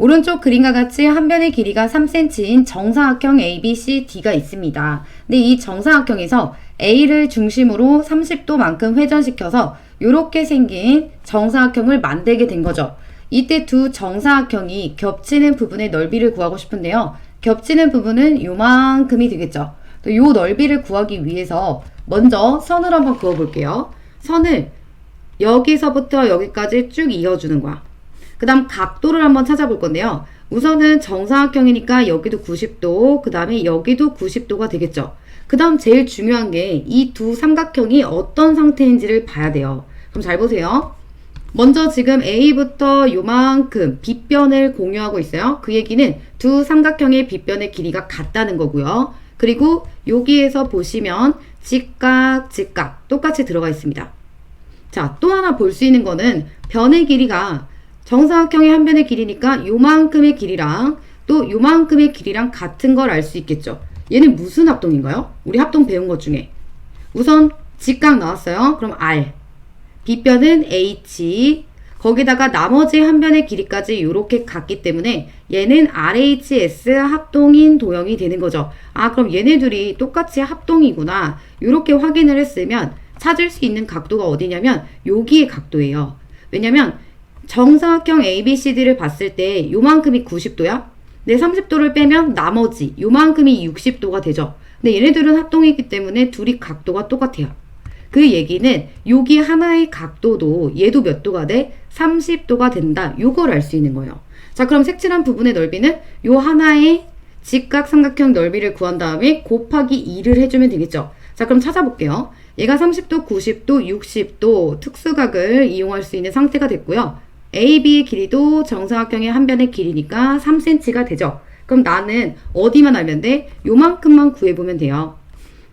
오른쪽 그림과 같이 한 변의 길이가 3cm인 정사각형 ABCD가 있습니다. 근데 이 정사각형에서 A를 중심으로 30도만큼 회전시켜서 이렇게 생긴 정사각형을 만들게 된 거죠. 이때 두 정사각형이 겹치는 부분의 넓이를 구하고 싶은데요. 겹치는 부분은 요만큼이 되겠죠. 이 넓이를 구하기 위해서 먼저 선을 한번 그어볼게요. 선을 여기서부터 여기까지 쭉 이어주는 거야. 그 다음 각도를 한번 찾아볼 건데요. 우선은 정사각형이니까 여기도 90도, 그 다음에 여기도 90도가 되겠죠. 그 다음 제일 중요한 게 이 두 삼각형이 어떤 상태인지를 봐야 돼요. 그럼 잘 보세요. 먼저 지금 A부터 요만큼 빗변을 공유하고 있어요. 그 얘기는 두 삼각형의 빗변의 길이가 같다는 거고요. 그리고 여기에서 보시면 직각, 직각 똑같이 들어가 있습니다. 자, 또 하나 볼 수 있는 거는 변의 길이가 정사각형의 한 변의 길이니까 요만큼의 길이랑 또 요만큼의 길이랑 같은 걸 알 수 있겠죠. 얘는 무슨 합동인가요? 우리 합동 배운 것 중에. 우선 직각 나왔어요. 그럼 R. 빗변은 H. 거기다가 나머지 한 변의 길이까지 이렇게 같기 때문에 얘는 RHS 합동인 도형이 되는 거죠. 아, 그럼 얘네들이 똑같이 합동이구나. 이렇게 확인을 했으면 찾을 수 있는 각도가 어디냐면 여기의 각도예요. 왜냐면 정사각형 ABCD를 봤을 때 요만큼이 90도야. 내 30도를 빼면 나머지 요만큼이 60도가 되죠. 근데 얘네들은 합동이기 때문에 둘이 각도가 똑같아요. 그 얘기는 여기 하나의 각도도 얘도 몇 도가 돼? 30도가 된다. 요걸 알 수 있는 거예요. 자, 그럼 색칠한 부분의 넓이는 요 하나의 직각 삼각형 넓이를 구한 다음에 곱하기 2를 해주면 되겠죠. 자, 그럼 찾아볼게요. 얘가 30도, 90도, 60도 특수각을 이용할 수 있는 상태가 됐고요. AB의 길이도 정사각형의 한 변의 길이니까 3cm가 되죠. 그럼 나는 어디만 알면 돼? 요만큼만 구해보면 돼요.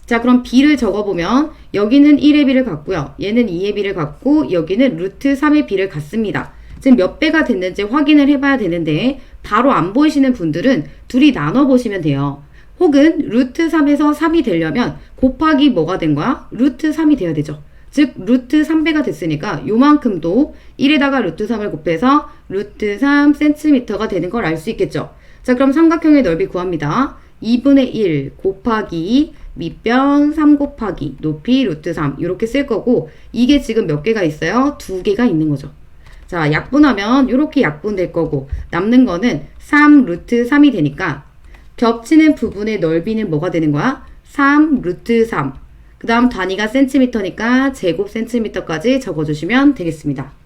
자, 그럼 b를 적어보면 여기는 1의 b를 갖고요. 얘는 2의 b를 갖고 여기는 루트 3의 b를 갖습니다. 지금 몇 배가 됐는지 확인을 해봐야 되는데 바로 안 보이시는 분들은 둘이 나눠보시면 돼요. 혹은 루트 3에서 3이 되려면 곱하기 뭐가 된 거야? 루트 3이 돼야 되죠. 즉 루트 3배가 됐으니까 요만큼도 1에다가 루트 3을 곱해서 루트 3cm가 되는 걸 알 수 있겠죠. 자 그럼 삼각형의 넓이 구합니다. 2분의 1 곱하기 밑변 3 곱하기 높이 루트 3 이렇게 쓸 거고 이게 지금 몇 개가 있어요? 두 개가 있는 거죠. 자 약분하면 이렇게 약분될 거고 남는 거는 3 루트 3이 되니까 겹치는 부분의 넓이는 뭐가 되는 거야? 3 루트 3. 그 다음 단위가 센티미터니까 제곱 센티미터까지 적어주시면 되겠습니다.